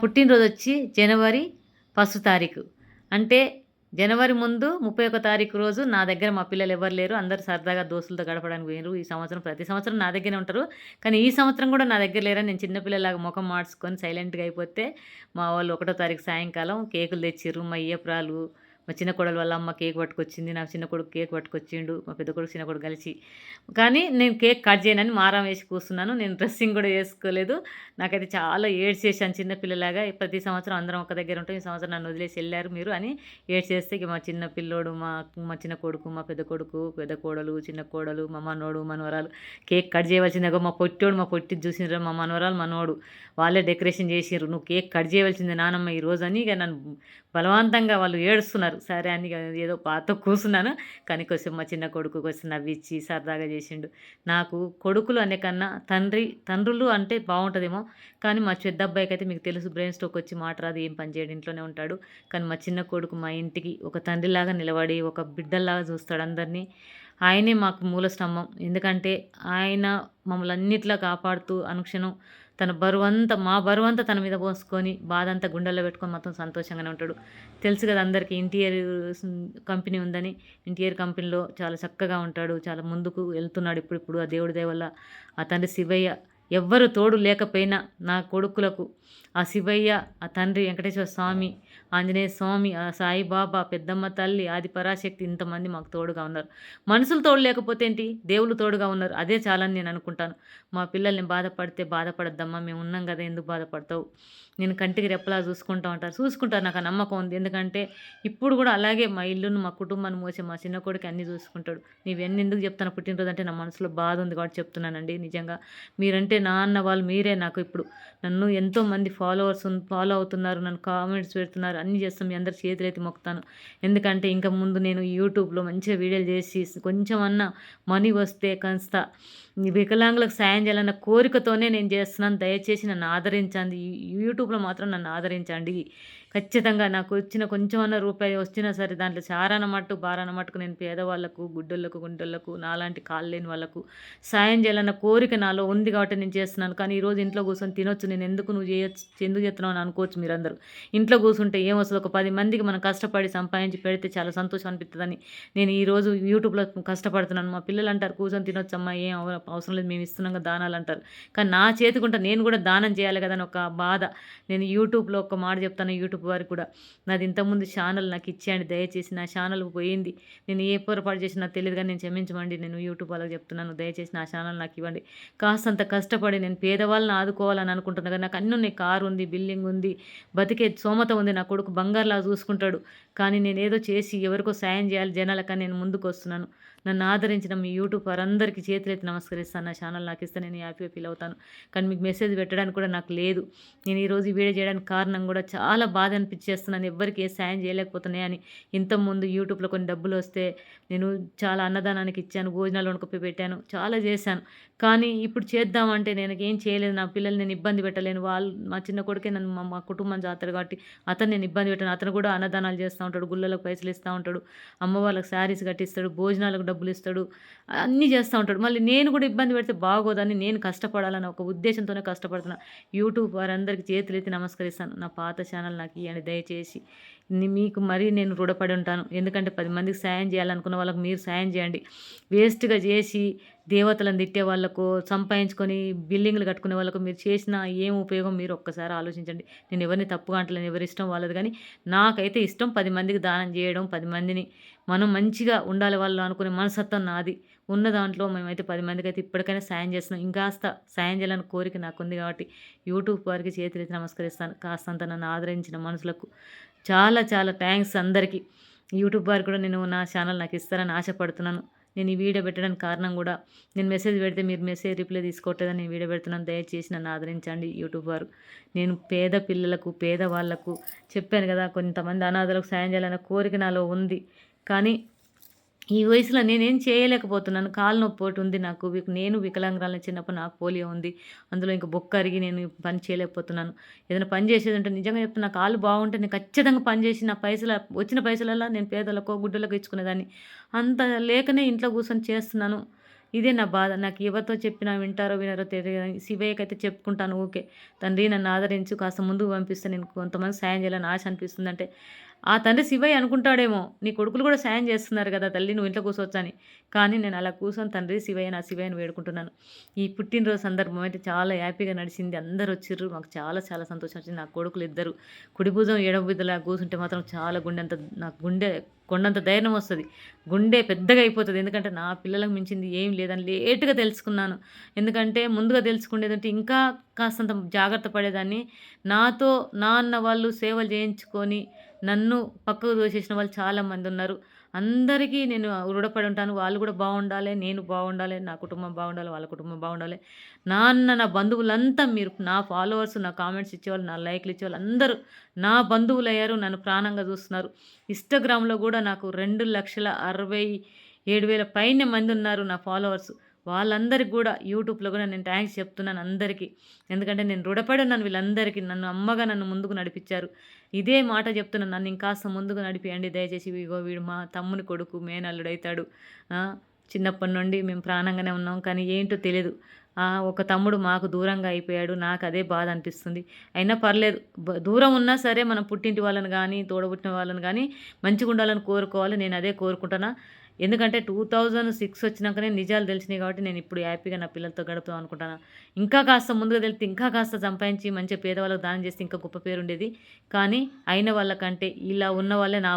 పుట్టినరోజు వచ్చి జనవరి ఫస్ట్ తారీఖు. అంటే జనవరి ముందు ముప్పై ఒక తారీఖు రోజు నా దగ్గర మా పిల్లలు ఎవరు లేరు. అందరు సరదాగా దోస్తులతో గడపడానికి పోయినారు ఈ సంవత్సరం ప్రతి సంవత్సరం నా దగ్గరే ఉంటారు. కానీ ఈ సంవత్సరం కూడా నా దగ్గర లేరని నేను చిన్నపిల్లలాగా ముఖం మార్చుకొని సైలెంట్గా అయిపోతే మా వాళ్ళు ఒకటో తారీఖు సాయంకాలం కేకులు తెచ్చిర్రు మా అయ్యపురాలు మా చిన్న కోడలు వాళ్ళ అమ్మ కేక్ పట్టుకొచ్చింది నా చిన్న కొడుకు కేక్ పట్టుకొచ్చిండు మా పెద్ద కొడుకు చిన్న కొడుకు కలిసి. కానీ నేను కేక్ కట్ చేయనని మారం వేసి కూర్చున్నాను నేను డ్రెస్సింగ్ కూడా వేసుకోలేదు. నాకైతే చాలా ఏడ్స్ చేశాను చిన్నపిల్లలాగా ప్రతి సంవత్సరం అందరం ఒక దగ్గర ఉంటాం ఈ సంవత్సరం నన్ను వదిలేసి వెళ్ళారు మీరు అని ఏడ్స్ చేస్తే మా చిన్న పిల్లోడు మా మా చిన్న కొడుకు మా పెద్ద కొడుకు పెద్ద కోడలు చిన్న కోడలు మా మనోడు మనవరాలు. కేక్ కట్ చేయవలసిందే మా పొట్టోడు మా పొట్టి చూసినారు మా మనవరాలు మనోడు. వాళ్ళే డెకరేషన్ చేసిర్రు. నువ్వు కేక్ కట్ చేయవలసిందే నానమ్మ ఈ రోజు అని ఇక నన్ను బలవంతంగా వాళ్ళు ఏడుస్తున్నారు. సరే అని ఏదో పాత కూర్చున్నాను కానీ కొంచెం మా చిన్న కొడుకు కొంచెం నవ్విచ్చి సరదాగా చేసిండు. నాకు కొడుకులు అనే కన్నా తండ్రి తండ్రులు అంటే బాగుంటుందేమో కానీ మా పెద్ద అబ్బాయికి అయితే మీకు తెలుసు బ్రెయిన్ స్ట్రోక్ వచ్చి మాట రాదు ఏం పని చేయడు ఇంట్లోనే ఉంటాడు. కానీ మా చిన్న కొడుకు మా ఇంటికి ఒక తండ్రిలాగా నిలబడి ఒక బిడ్డల్లాగా చూస్తాడు అందరినీ. ఆయనే మాకు మూల స్తంభం. ఎందుకంటే ఆయన మమ్మల్ని అన్నిట్లా కాపాడుతూ అనుక్షణం తన బరువంతా మా బరువంతా తన మీద పోసుకొని బాధ అంతా గుండెల్లో పెట్టుకొని మొత్తం సంతోషంగానే ఉంటాడు. తెలుసు కదా అందరికీ ఇంటీరియర్ కంపెనీ ఉందని. ఇంటీరియర్ కంపెనీలో చాలా చక్కగా ఉంటాడు చాలా ముందుకు వెళ్తున్నాడు ఇప్పుడు ఇప్పుడు ఆ దేవుడి దయ వల్ల. ఆ తండ్రి శివయ్య ఎవ్వరు తోడు లేకపోయినా నా కొడుకులకు ఆ శివయ్య ఆ తండ్రి వెంకటేశ్వర స్వామి ఆంజనేయ స్వామి ఆ సాయిబాబా పెద్దమ్మ తల్లి ఆది పరాశక్తి ఇంతమంది మాకు తోడుగా ఉన్నారు. మనుషులు తోడు లేకపోతే ఏంటి? దేవుళ్ళు తోడుగా ఉన్నారు. అదే చాలని నేను అనుకుంటాను. మా పిల్లల్ని బాధపడితే బాధపడద్దమ్మా మేము ఉన్నాం కదా ఎందుకు బాధపడతావు? నేను కంటికి రెప్పలా చూసుకుంటా ఉంటారు. చూసుకుంటారు నాకు ఆ నమ్మకం ఉంది. ఎందుకంటే ఇప్పుడు కూడా అలాగే మా ఇల్లును మా కుటుంబాన్ని మోసే మా చిన్న కొడుకు అన్నీ చూసుకుంటాడు. నీవన్నీ ఎందుకు చెప్తాను పుట్టినరోజు అంటే నా మనసులో బాధ ఉంది కాబట్టి చెప్తున్నానండి. నిజంగా మీరంటే నా అన్న వాళ్ళు మీరే నాకు ఇప్పుడు. నన్ను ఎంతోమంది ఫాలోవర్స్ ఫాలో అవుతున్నారు నన్ను కామెంట్స్ పెడుతున్నారు అన్నీ చేస్తాం మీ అందరి చేతులైతే మొక్కుతాను. ఎందుకంటే ఇంకా ముందు నేను యూట్యూబ్లో మంచిగా వీడియోలు చేసి కొంచెం అన్న మనీ వస్తే కాస్త వికలాంగులకు సాయం చేయాలన్న కోరికతోనే నేను చేస్తున్నాను. దయచేసి నన్ను ఆదరించండి. యూట్యూబ్లో మాత్రం నన్ను ఆదరించండి. ఖచ్చితంగా నాకు వచ్చిన కొంచెం అన్న రూపాయి వచ్చినా సరే దాంట్లో చారాన మట్టు బారాన మట్టుకు నేను పేదవాళ్ళకు గుడ్డోళ్ళకు గుండోళ్ళకు నాలాంటి కాళ్ళు లేని వాళ్ళకు సాయం చేయాలన్న కోరిక నాలో ఉంది కాబట్టి నేను చేస్తున్నాను కానీ ఈరోజు ఇంట్లో కూర్చొని తినొచ్చు నేను ఎందుకు నువ్వు చేయొచ్చు ఎందుకు చేస్తున్నావు అని అనుకోవచ్చు మీరందరూ. ఇంట్లో కూర్చుంటే ఏమొస్తుంది ఒక పది మందికి మనం కష్టపడి సంపాదించి పెడితే చాలా సంతోషం అనిపిస్తుందని నేను ఈరోజు యూట్యూబ్లో కష్టపడుతున్నాను. మా పిల్లలు అంటారు కూర్చొని తినొచ్చమ్మా ఏం అవసరం లేదు మేము ఇస్తున్నాం కదా దానాలు అంటారు. కానీ నా చేతికుంటే నేను కూడా దానం చేయాలి కదా అని ఒక బాధ. నేను యూట్యూబ్లో ఒక మాట చెప్తాను యూట్యూబ్ వారికి కూడా నాది ఇంతకుముందు ఛానల్ నాకు ఇచ్చేయండి దయచేసి నా ఛానల్ పోయింది. నేను ఏ పొరపాటు చేసినా తెలియదు కానీ నేను క్షమించమండి నేను యూట్యూబ్ వాళ్ళకి చెప్తున్నాను దయచేసి నా ఛానల్ నాకు ఇవ్వండి. కాస్తంత కష్టపడి నేను పేదవాళ్ళని ఆదుకోవాలని అనుకుంటున్నాను కానీ నాకు అన్నీ ఉన్నాయి. కారు ఉంది బిల్డింగ్ ఉంది బతికే సోమత ఉంది. నా కొడుకు బంగారులా చూసుకుంటాడు. కానీ నేను ఏదో చేసి ఎవరికో సాయం చేయాలి జనాలకని నేను ముందుకు వస్తున్నాను. నన్ను ఆదరించిన మీ యూట్యూబ్ వారందరికీ చేతులెత్తి నమస్కరిస్తాను. నా ఛానల్ నాకు ఇస్తే నేను హ్యాపీగా ఫీల్ అవుతాను. కానీ మీకు మెసేజ్ పెట్టడానికి కూడా నాకు లేదు. నేను ఈరోజు ఈ వీడియో చేయడానికి కారణం కూడా చాలా బాధ అనిపించేస్తున్నాను ఎవ్వరికి ఏ సాయం చేయలేకపోతున్నాయి అని. ఇంతకుముందు యూట్యూబ్లో కొన్ని డబ్బులు వస్తే నేను చాలా అన్నదానానికి ఇచ్చాను భోజనాలు వండుకొప్పి పెట్టాను చాలా చేశాను. కానీ ఇప్పుడు చేద్దామంటే నేను ఏం చేయలేదు. నా పిల్లల్ని నేను ఇబ్బంది పెట్టలేను. వాళ్ళు మా చిన్న కొడుకే నన్ను మా కుటుంబం జాతర కాబట్టి అతను నేను ఇబ్బంది పెట్టాను. అతను కూడా అన్నదానాలు చేస్తూ ఉంటాడు. గుళ్ళలకు పైసలు ఇస్తూ ఉంటాడు. అమ్మ వాళ్ళకి శారీస్ కట్టిస్తాడు. భోజనాలకు డబ్బులు ఇస్తాడు. అన్నీ చేస్తూ ఉంటాడు. మళ్ళీ నేను కూడా ఇబ్బంది పెడితే బాగోదని నేను కష్టపడాలని ఒక ఉద్దేశంతోనే కష్టపడుతున్నా. యూట్యూబ్ వారందరికీ చేతులెత్తి నమస్కరిస్తాను. నా పాత ఛానల్ నాకు ఇవ్వండి దయచేసి మీకు మరీ నేను రుణపడి ఉంటాను. ఎందుకంటే పది మందికి సాయం చేయాలనుకున్న వాళ్ళకి మీరు సాయం చేయండి. వేస్ట్గా చేసి దేవతలను తిట్టే వాళ్ళకు సంపాదించుకొని బిల్డింగ్లు కట్టుకునే వాళ్ళకు మీరు చేసిన ఏం ఉపయోగం మీరు ఒక్కసారి ఆలోచించండి. నేను ఎవరిని తప్పుగా అంటలేను ఎవరి ఇష్టం వాళ్ళది. కానీ నాకైతే ఇష్టం పది మందికి దానం చేయడం పది మందిని మనం మంచిగా ఉండాలి వాళ్ళు అనుకునే మనసత్వం నాది. ఉన్న దాంట్లో మేమైతే పది మందికి అయితే ఇప్పటికైనా సాయం చేస్తున్నాం. ఇంకాస్త సాయం చేయాలని కోరిక నాకు ఉంది కాబట్టి యూట్యూబ్ వారికి చేతులైతే నమస్కరిస్తాను. కాస్తంత నన్ను ఆదరించిన మనుషులకు చాలా చాలా థ్యాంక్స్ అందరికీ. యూట్యూబ్ వారు కూడా నేను నా ఛానల్ నాకు ఇస్తారని ఆశపడుతున్నాను. నేను ఈ వీడియో పెట్టడానికి కారణం కూడా నేను మెసేజ్ పెడితే మీరు మెసేజ్ రిప్లై తీసుకోవట్లేదని నేను వీడియో పెడుతున్నాను. దయచేసి నన్ను ఆదరించండి యూట్యూబ్ వారు. నేను పేద పిల్లలకు పేద వాళ్ళకు చెప్పాను కదా కొంతమంది అనాథలకు సాయం చేయాలన్న కోరిక నాలో ఉంది. కానీ ఈ వయసులో నేనేం చేయలేకపోతున్నాను. కాలు నొప్పి ఒకటి ఉంది నాకు. నేను వికలాంగురాలను చిన్నప్పుడు నాకు పోలియో ఉంది. అందులో ఇంకా బొక్క అరిగి నేను పని చేయలేకపోతున్నాను. ఏదైనా పని చేసేది ఉంటే నిజంగా చెప్తున్నా కాలు బాగుంటే నేను ఖచ్చితంగా పని చేసి నా పైసలు వచ్చిన పైసలల్లో నేను పేదలకు గుడ్డలకు ఇచ్చుకునేదాన్ని. అంత లేకనే ఇంట్లో కూర్చొని చేస్తున్నాను. ఇదే నా బాధ. నాకు ఎవరితో చెప్పినా వింటారో వినారో తెలియదు. కానీ శివయ్యకి అయితే చెప్పుకుంటాను ఊకే తండ్రి నన్ను ఆదరించు కాస్త ముందుకు పంపిస్తే నేను కొంతమంది సాయం చేయాలని ఆశ అనిపిస్తుంది అంటే ఆ తండ్రి శివయ్య అనుకుంటాడేమో నీ కొడుకులు కూడా సాయం చేస్తున్నారు కదా తల్లి నువ్వు ఇంట్లో కూర్చోవచ్చని. కానీ నేను అలా కూర్చొని తండ్రి శివయ్య నా శివయ్యను వేడుకుంటున్నాను. ఈ పుట్టినరోజు సందర్భం అయితే చాలా హ్యాపీగా నడిచింది. అందరు వచ్చిర్రు మాకు చాలా చాలా సంతోషం వచ్చింది. నా కొడుకులు ఇద్దరు. కుడి ఎడబుద్దలా ఎడమ కూర్చుంటే మాత్రం చాలా గుండె అంత నాకు గుండె కొండంత ధైర్యం వస్తుంది. గుండె పెద్దగా అయిపోతుంది. ఎందుకంటే నా పిల్లలకు మించింది ఏం లేదని లేటుగా తెలుసుకున్నాను. ఎందుకంటే ముందుగా తెలుసుకునేదంటే ఇంకా కాస్తంత జాగ్రత్త పడేదాన్ని. నాతో నా అన్న వాళ్ళు సేవలు చేయించుకొని నన్ను పక్కకు దోసేసిన వాళ్ళు చాలామంది ఉన్నారు. అందరికీ నేను రుణపడి ఉంటాను. వాళ్ళు కూడా బాగుండాలి నేను బాగుండాలి నా కుటుంబం బాగుండాలి వాళ్ళ కుటుంబం బాగుండాలి. నాన్న నా బంధువులంతా మీరు నా ఫాలోవర్స్ నా కామెంట్స్ ఇచ్చేవాళ్ళు నా లైక్లు ఇచ్చేవాళ్ళు అందరూ నా బంధువులు అయ్యారు. నన్ను ప్రాణంగా చూస్తున్నారు. ఇన్స్టాగ్రామ్లో కూడా నాకు రెండు లక్షల అరవై ఏడు వేల పైన మంది ఉన్నారు నా ఫాలోవర్స్ వాళ్ళందరికీ కూడా యూట్యూబ్లో కూడా నేను థ్యాంక్స్ చెప్తున్నాను అందరికీ. ఎందుకంటే నేను రుణపడి ఉన్నాను వీళ్ళందరికీ. నన్ను అమ్మగా నన్ను ముందుకు నడిపించారు. ఇదే మాట చెప్తున్నాను. నన్ను ఇంకాస్త ముందుకు నడిపియండి. దయచేసి ఇగో వీడు మా తమ్ముని కొడుకు మేనల్లుడు అవుతాడు చిన్నప్పటి నుండి మేము ప్రాణంగానే ఉన్నాం. కానీ ఏంటో తెలియదు ఒక తమ్ముడు మాకు దూరంగా అయిపోయాడు. నాకు అదే బాధ అనిపిస్తుంది. అయినా పర్లేదు. దూరం ఉన్నా సరే మనం పుట్టింటి వాళ్ళని కానీ తోడబుట్టిన వాళ్ళని కానీ మంచిగా ఉండాలని కోరుకోవాలి. నేను అదే కోరుకుంటున్నా. ఎందుకంటే టూ థౌజండ్ సిక్స్ వచ్చినాకనే నిజాలు తెలిసినాయి కాబట్టి నేను ఇప్పుడు హ్యాపీగా నా పిల్లలతో గడుపుతాం అనుకుంటాను. ఇంకా కాస్త ముందుగా తెలిస్తే ఇంకా కాస్త సంపాదించి మంచిగా పేదవాళ్ళకి దానం చేస్తే ఇంకా గొప్ప పేరు ఉండేది. కానీ అయిన వాళ్ళకంటే ఇలా ఉన్న వాళ్ళే నా